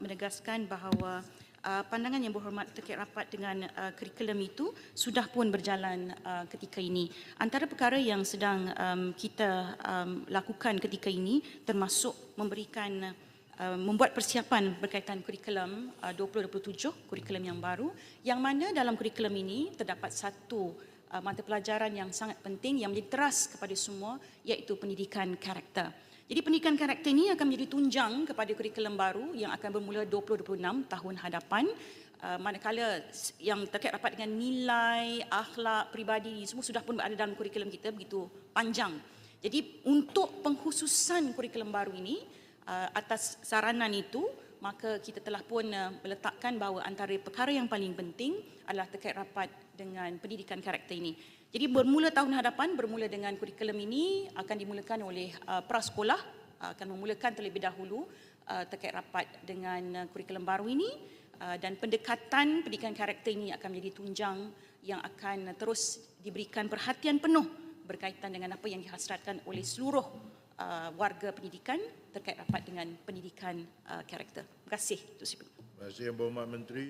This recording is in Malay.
menegaskan bahawa uh, pandangan yang berhormat terkait rapat dengan uh, kurikulum itu sudah pun berjalan uh, ketika ini. Antara perkara yang sedang um, kita um, lakukan ketika ini termasuk memberikan uh, membuat persiapan berkaitan kurikulum uh, 2027, kurikulum yang baru yang mana dalam kurikulum ini terdapat satu uh, mata pelajaran yang sangat penting yang menjadi teras kepada semua iaitu pendidikan karakter. Jadi pendidikan karakter ini akan menjadi tunjang kepada kurikulum baru yang akan bermula 2026 tahun hadapan uh, manakala yang terkait rapat dengan nilai, akhlak, peribadi semua sudah pun berada dalam kurikulum kita begitu panjang. Jadi untuk pengkhususan kurikulum baru ini uh, atas saranan itu maka kita telah pun uh, meletakkan bahawa antara perkara yang paling penting adalah terkait rapat dengan pendidikan karakter ini. Jadi bermula tahun hadapan bermula dengan kurikulum ini akan dimulakan oleh uh, prasekolah uh, akan memulakan terlebih dahulu uh, terkait rapat dengan uh, kurikulum baru ini uh, dan pendekatan pendidikan karakter ini akan menjadi tunjang yang akan terus diberikan perhatian penuh berkaitan dengan apa yang dihasratkan oleh seluruh uh, warga pendidikan terkait rapat dengan pendidikan uh, karakter. Terima kasih. Terima kasih Yang Berhormat Menteri.